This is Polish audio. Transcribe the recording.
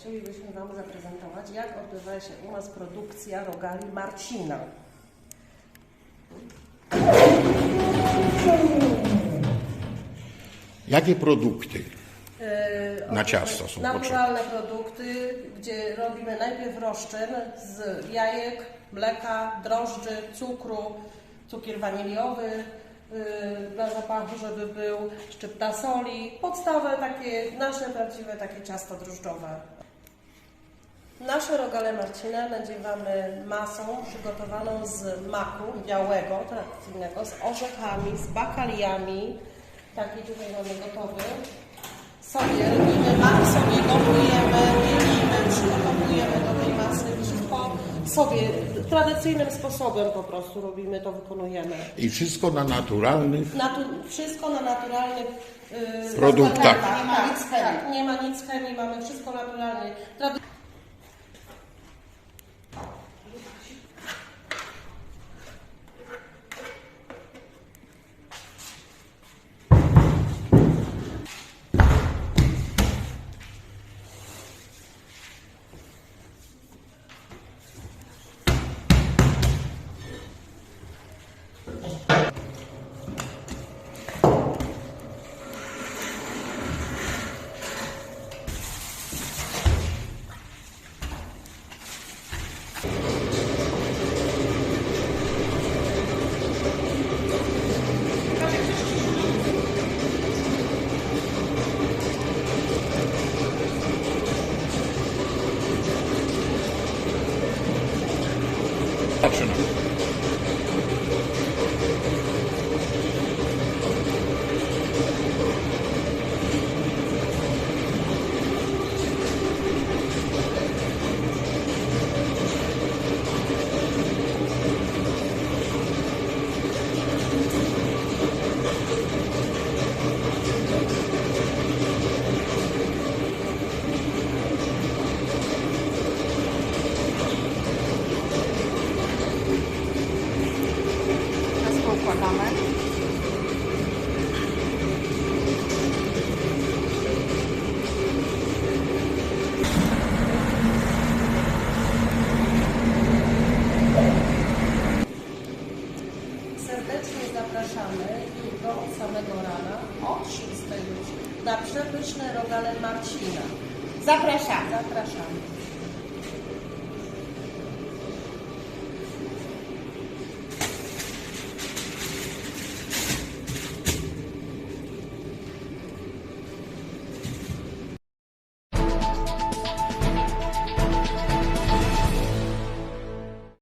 chcielibyśmy Wam zaprezentować, jak odbywa się u nas produkcja rogali Marcina. Jakie produkty? Yy, Na ciasto są Naturalne produkty, gdzie robimy najpierw roszczyn z jajek, mleka, drożdży, cukru, cukier waniliowy, yy, dla zapachu, żeby był szczypta soli, podstawy takie, nasze prawdziwe takie ciasto drożdżowe. Nasze rogale Marcina nadziewamy masą przygotowaną z maku białego, tradycyjnego, z orzechami, z bakaliami. Taki tutaj mamy gotowy. Sobie robimy mak, sobie gotujemy, mielimy, przygotowujemy do tej masy. Wszystko sobie tradycyjnym sposobem po prostu robimy to, wykonujemy. I wszystko na naturalnych. Natu- wszystko na naturalnych yy, Produktach. składnikach. Nie ma Tak, nic chemii. tak, nie ma nic chemii, mamy wszystko naturalnie. Trady- option. Poukładamy. Serdecznie zapraszamy od samego rana, od 6 już, na przepyszne rogale Marcina. Zapraszamy. Zapraszamy.